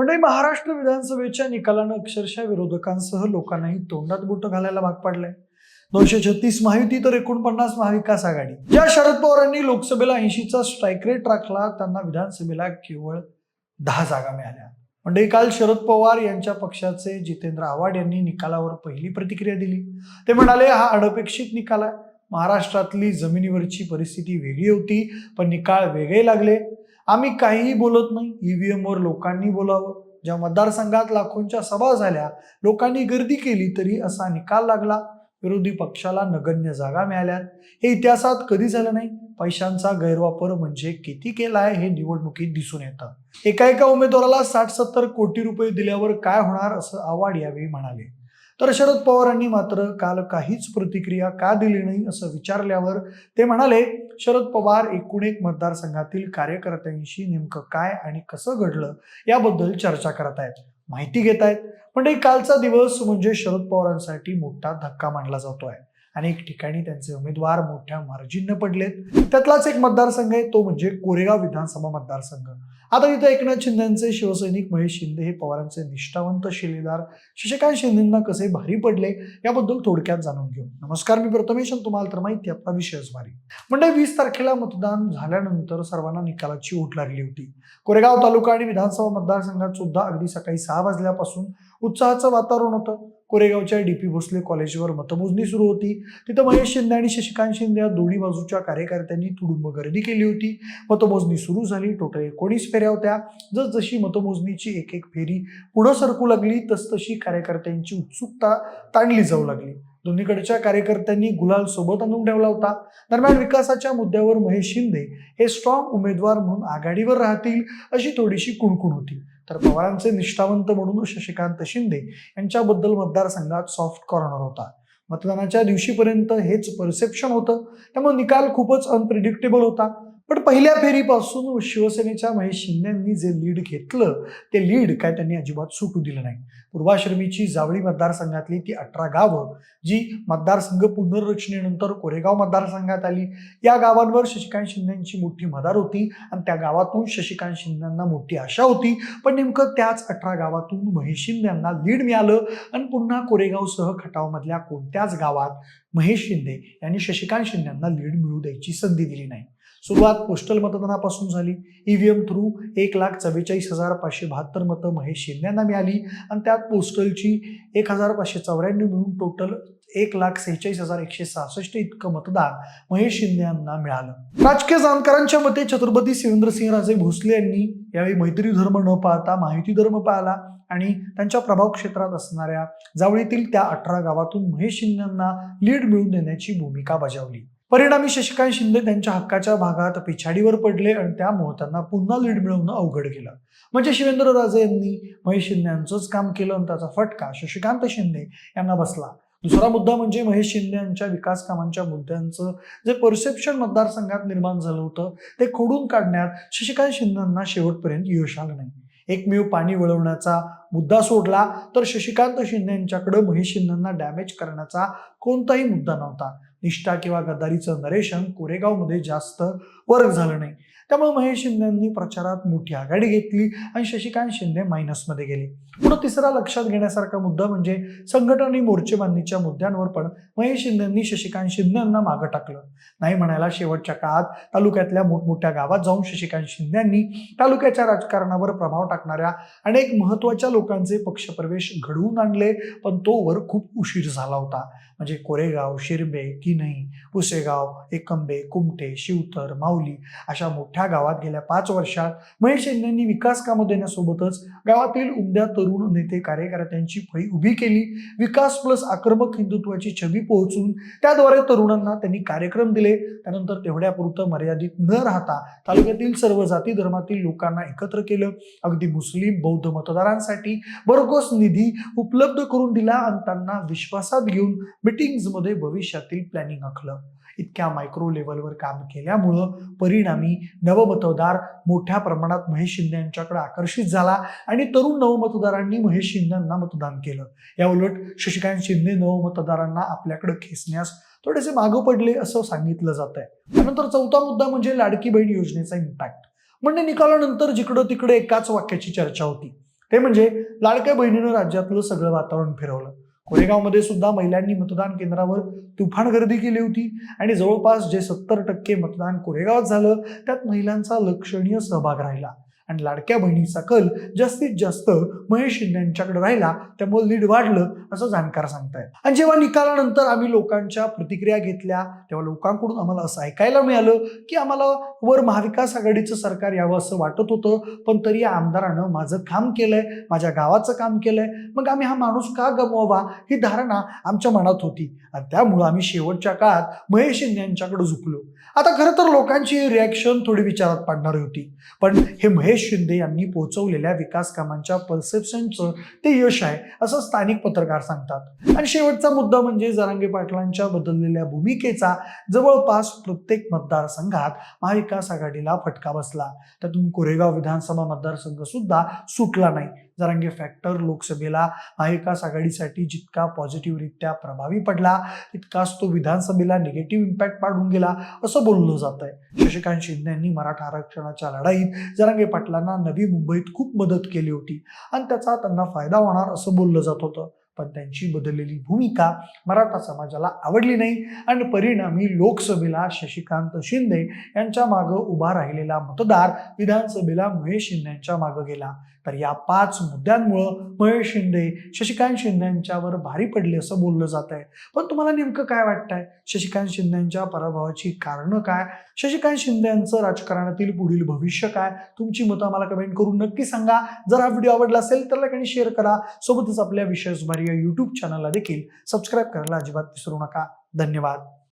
म्हणजे महाराष्ट्र विधानसभेच्या निकालानं अक्षरशः विरोधकांसह लोकांनाही तोंडात बोट घालायला भाग पाडलंय. दोनशे छत्तीस महायुती तर एकोणपन्नास महाविकास आघाडी. ज्या शरद पवारांनी लोकसभेला ऐंशीचा स्ट्राईक रेट राखला त्यांना विधानसभेला केवळ दहा जागा मिळाल्या. म्हणजे काल शरद पवार यांच्या पक्षाचे जितेंद्र आव्हाड यांनी निकालावर पहिली प्रतिक्रिया दिली. ते म्हणाले हा अनपेक्षित निकाल आहे. महाराष्ट्रातली जमिनीवरची परिस्थिती वेगळी होती पण निकाल वेगळे लागले. आम्ही काहीही बोलत नाही. ईव्हीएमवर लोकांनी बोलावं. ज्या मतदारसंघात लाखोंच्या सभा झाल्या लोकांनी गर्दी केली तरी असा निकाल लागला. विरोधी पक्षाला नगण्य जागा मिळाल्यात हे इतिहासात कधी झालं नाही? पैशांचा गैरवापर म्हणजे किती केला आहे हे निवडणुकीत दिसून येतं. एका एका उमेदवाराला साठ सत्तर कोटी रुपये दिल्यावर काय होणार असं आव्हाड यावेळी म्हणाले. तर शरद पवारांनी मात्र काल काहीच प्रतिक्रिया का दिली नाही असं विचारल्यावर ते म्हणाले शरद पवार एकूण एक मतदारसंघातील कार्यकर्त्यांशी नेमकं काय आणि कसं घडलं याबद्दल चर्चा करत आहेत. माहिती घेत आहेत. म्हणजे कालचा दिवस म्हणजे शरद पवारांसाठी मोठा धक्का मानला जातोय अनेक ठिकाणी त्यांचे उमेदवार मोठ्या मार्जिनने पडलेत. त्यातलाच एक मतदारसंघ आहे तो म्हणजे कोरेगाव विधानसभा मतदारसंघ. आता इथं एकनाथ शिंदेचे शिवसैनिक महेश शिंदे हे पवारांचे निष्ठावंत शिलेदार शशिकांत शिंदेंना कसे भारी पडले याबद्दल थोडक्यात जाणून घेऊ. नमस्कार मी प्रथमेश तुम्हाला तर माहिती आपला विषयच भारी म्हणजे वीस तारखेला मतदान झाल्यानंतर सर्वांना निकालाची ओट लागली होती. कोरेगाव तालुका आणि विधानसभा मतदारसंघात सुद्धा अगदी सकाळी सहा वाजल्यापासून उत्साहाचं वातावरण होतं. कोरेगावच्या डी पी भोसले कॉलेजवर मतमोजणी सुरू होती. तिथं महेश शिंदे आणि शशिकांत शिंदे या दोन्ही बाजूच्या कार्यकर्त्यांनी तुडुंब गर्दी केली होती. मतमोजणी सुरू झाली. टोटल एकोणीस फेऱ्या होत्या. जसजशी मतमोजणीची एक एक फेरी पुढं सरकू लागली तसतशी कार्यकर्त्यांची उत्सुकता ताणली जाऊ लागली. दोन्हीकडच्या कार्यकर्त्यांनी गुलाल सोबत आणून ठेवला होता. दरम्यान विकासाच्या मुद्द्यावर महेश शिंदे हे स्ट्रॉंग उमेदवार म्हणून आघाडीवर राहतील अशी थोडीशी कुणकुण होती. तर पवारांचे निष्ठावंत म्हणून शशिकांत शिंदे यांच्याबद्दल मतदारसंघात सॉफ्ट कॉर्नर होता. मतदानाच्या दिवशीपर्यंत हेच परसेप्शन होतं. त्यामुळे निकाल खूपच अनप्रिडिक्टेबल होता. पण पहिल्या फेरीपासून शिवसेनेच्या महेश शिंदेंनी जे लीड घेतलं ते लीड काय त्यांनी अजिबात सुटू दिलं नाही. पूर्वाश्रमीची जावळी मतदारसंघातली ती अठरा गावं जी मतदारसंघ पुनर्रचनेनंतर कोरेगाव मतदारसंघात आली. या गावांवर शशिकांत शिंदेची मोठी मदार होती आणि त्या गावातून शशिकांत शिंदेंना मोठी आशा होती. पण नेमकं त्याच अठरा गावातून महेश शिंदे यांना लीड मिळालं आणि पुन्हा कोरेगावसह खटावमधल्या कोणत्याच गावात महेश शिंदे यांनी शशिकांत शिंदे यांना लीड मिळू द्यायची संधी दिली नाही. सुरुवात पोस्टल मतदानापासून झाली. ईव्हीएम थ्रू एक लाख चव्वेचाळीस हजार पाचशे बहात्तर मतं महेश शिंदे यांना मिळाली. आणि त्यात पोस्टलची एक हजार पाचशे चौऱ्याण्णव मिळून टोटल एक लाख सेहेचाळीस हजार एकशे सहासष्ट इतकं मतदान महेश शिंदे यांना मिळालं. राजकीय जाणकारांच्या मते छत्रपती शिवेंद्रसिंहराजे भोसले यांनी यावेळी मैत्री धर्म न पाहता माहिती धर्म पाळला आणि त्यांच्या प्रभाव क्षेत्रात असणाऱ्या जावळीतील त्या अठरा गावातून महेश शिंद्यांना लीड मिळवून देण्याची भूमिका बजावली. परिणामी शशिकांत शिंदे त्यांच्या हक्काच्या भागात पिछाडीवर पडले आणि त्यामुळे त्यांना पुन्हा लीड मिळवणं अवघड गेलं. म्हणजे शिवेंद्रराजे यांनी महेश शिंदे यांचंच काम केलं आणि त्याचा फटका शशिकांत शिंदे यांना बसला. दुसरा मुद्दा म्हणजे महेश शिंदे यांच्या विकास कामांच्या मुद्द्यांचं जे परसेप्शन मतदारसंघात निर्माण झालं होतं ते खोडून काढण्यात शशिकांत शिंदेंना शेवटपर्यंत यश आलं नाही. एकमेव पाणी वळवण्याचा मुद्दा सोडला तर शशिकांत शिंदे यांच्याकडे महेश शिंदेंना डॅमेज करण्याचा कोणताही मुद्दा नव्हता. निष्ठा किंवा गद्दारीचं नरेशन कोरेगावमध्ये जास्त वर्क झालं नाही. त्यामुळे महेश शिंदेंनी प्रचारात मोठी आघाडी घेतली आणि शशिकांत शिंदे मायनसमध्ये गेले. पुढे तिसरा लक्षात घेण्यासारखा मुद्दा म्हणजे संघटन आणि मोर्चेबांधणीच्या मुद्द्यांवर पण महेश शिंदेंनी शशिकांत शिंदे यांना मागं टाकलं. नाही म्हणायला शेवटच्या काळात तालुक्यातल्या मोठमोठ्या गावात जाऊन शशिकांत शिंदे यांनी तालुक्याच्या राजकारणावर प्रभाव टाकणाऱ्या अनेक महत्त्वाच्या लोकांचे पक्षप्रवेश घडवून आणले पण तो वर खूप उशीर झाला होता. म्हणजे कोरेगाव शिरबे किनई पुसेगाव एकंबे कुमटे शिवतर माऊली अशा मोठ्या गावात गेल्या पाच वर्षात महेश शिंदेंनी विकास कामं देण्यासोबतच गावातील उमद्या तरुण नेते कार्यकर्त्यांची फळी उभी केली. विकास प्लस आक्रमक हिंदुत्वाची छबी पोहोचून त्याद्वारे तरुणांना त्यांनी कार्यक्रम दिले. त्यानंतर तेवढ्यापुरतं मर्यादित न राहता तालुक्यातील सर्व जाती धर्मातील लोकांना एकत्र केलं. अगदी मुस्लिम बौद्ध मतदारांसाठी भरघोस निधी उपलब्ध करून दिला आणि त्यांना विश्वासात घेऊन मिटिंग्जमध्ये भविष्यातील प्लॅनिंग आखलं. इतक्या मायक्रो लेवलवर काम केल्यामुळं परिणामी नवमतदार मोठ्या प्रमाणात महेश शिंदे यांच्याकडे आकर्षित झाला आणि तरुण नवमतदारांनी महेश शिंदेंना मतदान केलं. या उलट शशिकांत शिंदे नवमतदारांना आपल्याकडे खेचण्यास थोडेसे मागं पडले असं सांगितलं जात आहे त्यानंतर चौथा मुद्दा म्हणजे लाडकी बहीण योजनेचा इम्पॅक्ट म्हणजे निकालानंतर जिकडं तिकडे एकाच वाक्याची चर्चा होती. ते म्हणजे लाडक्या बहिणीनं राज्यातलं सगळं वातावरण फिरवलं. कोरेगावमध्ये सुद्धा महिलांनी मतदान केंद्रावर तुफान गर्दी केली होती. आणि जवळपास जे सत्तर टक्के मतदान कोरेगावात झालं त्यात महिलांचा लक्षणीय सहभाग राहिला. आणि लाडक्या बहिणीचा कल जास्तीत जास्त महेश शिंदे यांच्याकडे राहिला त्यामुळे लीड वाढलं असं जाणकार सांगतायत. आणि जेव्हा निकालानंतर आम्ही लोकांच्या प्रतिक्रिया घेतल्या तेव्हा लोकांकडून आम्हाला असं ऐकायला मिळालं की आम्हाला वर महाविकास आघाडीचं सरकार यावं असं वाटत होतं पण तरी या आमदारानं माझं काम केलंय माझ्या गावाचं काम केलंय. मग आम्ही हा माणूस का गमवावा ही धारणा आमच्या मनात होती. आणि त्यामुळं आम्ही शेवटच्या काळात महेश शिंदे यांच्याकडे झुकलो. आता खरं तर लोकांची रिॲक्शन थोडी विचारात पाडणारी होती. पण हे महेश शिंदे यांनी पोहोचवलेल्या विकास कामांच्या परसेप्शनचं ते यश आहे असं स्थानिक पत्रकार सांगतात. आणि शेवटचा मुद्दा म्हणजे जरांगे पाटलांच्या बदललेल्या भूमिकेचा जवळपास प्रत्येक मतदारसंघात महाविकास आघाडीला फटका बसला. त्यातून कोरेगाव विधानसभा मतदारसंघ सुद्धा सुटला नाही. जरांगे फॅक्टर लोकसभेला महाविकास आघाडीसाठी जितका पॉझिटिव्हरित्या प्रभावी पडला तितकाच तो विधानसभेला निगेटिव्ह इम्पॅक्ट पाडून गेला असं बोललं जात आहे शशिकांत शिंदे यांनी मराठा आरक्षणाच्या लढाईत जरांगे पाटलांना नवी मुंबईत खूप मदत केली होती आणि त्याचा त्यांना फायदा होणार असं बोललं जात होतं. पण त्यांची बदललेली भूमिका मराठा समाजाला आवडली नाही आणि परिणामी लोकसभेला शशिकांत शिंदे यांच्या मागं उभा राहिलेला मतदार विधानसभेला महेश शिंदे यांच्या मागं गेला. तर या पाच मुद्द्यांमुळं महेश शिंदे शशिकांत शिंदे यांच्यावर भारी पडले असं बोललं जात आहे. पण तुम्हाला नेमकं काय वाटतंय? शशिकांत शिंदे यांच्या पराभवाची कारणं काय? शशिकांत शिंदे यांचं राजकारणातील पुढील भविष्य काय? तुमची मतं आम्हाला कमेंट करून नक्की सांगा. जर हा व्हिडिओ आवडला असेल तर लाईक आणि शेअर करा. सोबतच आपल्या विषय सुमारी या युट्यूब चॅनलला देखील सबस्क्राईब करायला अजिबात विसरू नका. धन्यवाद.